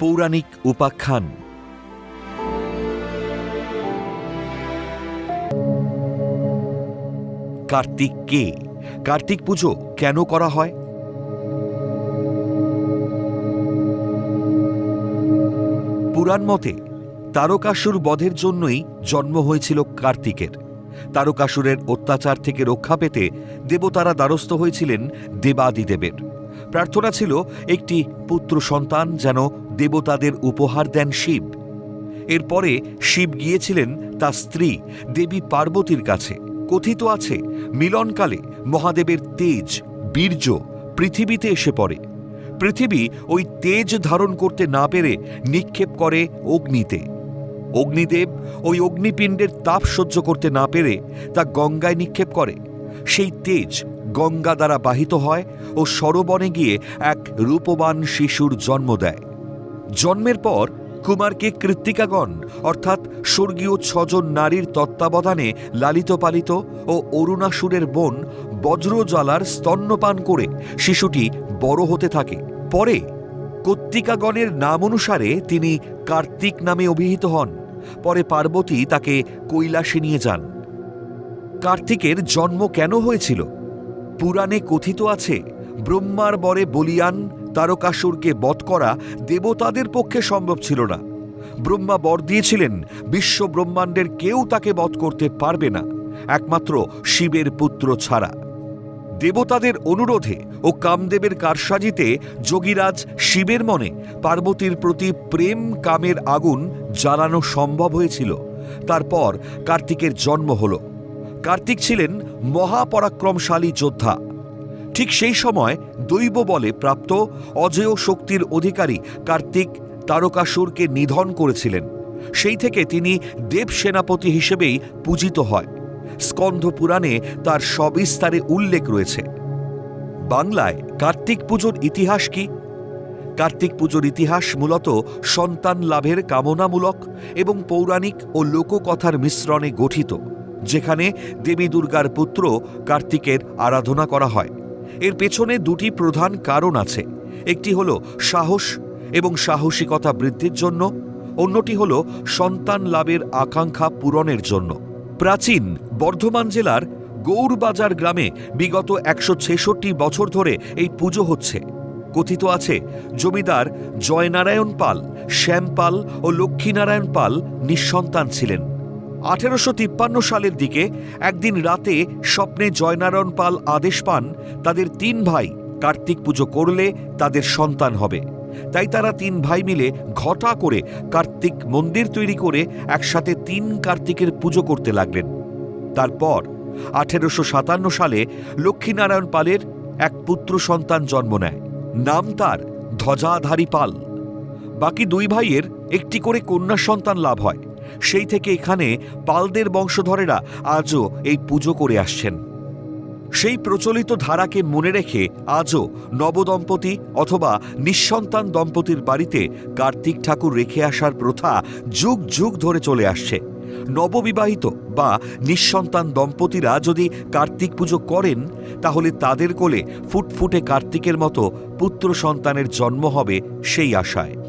পৌরাণিক উপাখ্যান। কার্তিক কে কার্তিক পুজো কেন করা হয়? পুরাণ মতে, তারকাসুর বধের জন্যই জন্ম হয়েছিল কার্তিকের। তারকাসুরের অত্যাচার থেকে রক্ষা পেতে দেবতারা দ্বারস্থ হয়েছিলেন দেবাদিদেবের। প্রার্থনা ছিল একটি পুত্র সন্তান যেন দেবতাদের উপহার দেন শিব। এরপরে শিব গিয়েছিলেন তার স্ত্রী, দেবী পার্বতীর কাছে। কথিত আছে, মিলনকালে মহাদেবের তেজ, বীর্য পৃথিবীতে এসে পড়ে। পৃথিবী ওই তেজ ধারণ করতে না পেরে নিক্ষেপ করে অগ্নিতে। অগ্নিদেব ওই অগ্নিপিণ্ডের তাপ সহ্য করতে না পেরে তা গঙ্গায় নিক্ষেপ করে। সেই তেজ গঙ্গা দ্বারা বাহিত হয় ও সরোবনে গিয়ে এক রূপবান শিশুর জন্ম দেয়। জন্মের পর কুমারকে কৃত্তিকাগণ, অর্থাৎ স্বর্গীয় ছজন নারীর তত্ত্বাবধানে লালিত পালিত ও অরুণাসুরের বোন বজ্রজ্বালার স্তন্যপান করে শিশুটি বড় হতে থাকে। পরে কর্তিকাগণের নাম অনুসারে তিনি কার্তিক নামে অভিহিত হন। পরে পার্বতী তাকে কৈলাসে নিয়ে যান। কার্তিকের জন্ম কেন হয়েছিল? পুরাণে কথিত আছে, ব্রহ্মার বরে বলিয়ান তারকাসুরকে বধ করা দেবতাদের পক্ষে সম্ভব ছিল না। ব্রহ্মা বর দিয়েছিলেন, বিশ্ব ব্রহ্মাণ্ডের কেউ তাকে বধ করতে পারবে না, একমাত্র শিবের পুত্র ছাড়া। দেবতাদের অনুরোধে ও কামদেবের কারসাজিতে যোগীরাজ শিবের মনে পার্বতীর প্রতি প্রেম কামের আগুন জ্বালানো সম্ভব হয়েছিল। তারপর কার্তিকের জন্ম হল। কার্তিক ছিলেন মহাপরাক্রমশালী যোদ্ধা। ঠিক সেই সময় দৈব বলে প্রাপ্ত অজেয় শক্তির অধিকারী কার্তিক তারকাসুরকে নিধন করেছিলেন। সেই থেকে তিনি দেব সেনাপতি হিসেবেই পূজিত হয়। স্কন্ধ পুরাণে তার সবিস্তারে উল্লেখ রয়েছে। বাংলায় কার্তিক পুজোর ইতিহাস কি? কার্তিক পুজোর ইতিহাস মূলত সন্তান লাভের কামনামূলক এবং পৌরাণিক ও লোককথার মিশ্রণে গঠিত। যেখানে দেবী দুর্গার পুত্র কার্তিকের আরাধনা করা হয়। এর পেছনে দুটি প্রধান কারণ আছে। একটি হল সাহস এবং সাহসিকতা বৃদ্ধির জন্য, অন্যটি হল সন্তান লাভের আকাঙ্ক্ষা পূরণের জন্য। প্রাচীন বর্ধমান জেলার গৌরবাজার গ্রামে বিগত একশো ছেষট্টি বছর ধরে এই পুজো হচ্ছে। কথিত আছে, জমিদার জয়নারায়ণ পাল, শ্যাম পাল ও লক্ষ্মীনারায়ণ পাল নিঃসন্তান ছিলেন। আঠেরোশো তিপ্পান্ন সালের দিকে একদিন রাতে স্বপ্নে জয়নারায়ণ পাল আদেশ পান, তাদের তিন ভাই কার্তিক পুজো করলে তাদের সন্তান হবে। তাই তারা তিন ভাই মিলে ঘটা করে কার্তিক মন্দির তৈরি করে একসাথে তিন কার্তিকের পুজো করতে লাগলেন। তারপর আঠেরোশো সাতান্ন সালে লক্ষ্মীনারায়ণ পালের এক পুত্র সন্তান জন্ম নেয়। নাম তার ধ্বজাধারী পাল। বাকি দুই ভাইয়ের একটি করে কন্যা সন্তান লাভ হয়। সেই থেকে এখানে পালদের বংশধরেরা আজও এই পুজো করে আসছেন। সেই প্রচলিত ধারাকে মনে রেখে আজও নবদম্পতি অথবা নিঃসন্তান দম্পতির বাড়িতে কার্তিক ঠাকুর রেখে আসার প্রথা যুগ যুগ ধরে চলে আসছে। নববিবাহিত বা নিঃসন্তান দম্পতিরা যদি কার্তিক পুজো করেন, তাহলে তাদের কোলে ফুটফুটে কার্তিকের মতো পুত্র সন্তানের জন্ম হবে সেই আশায়।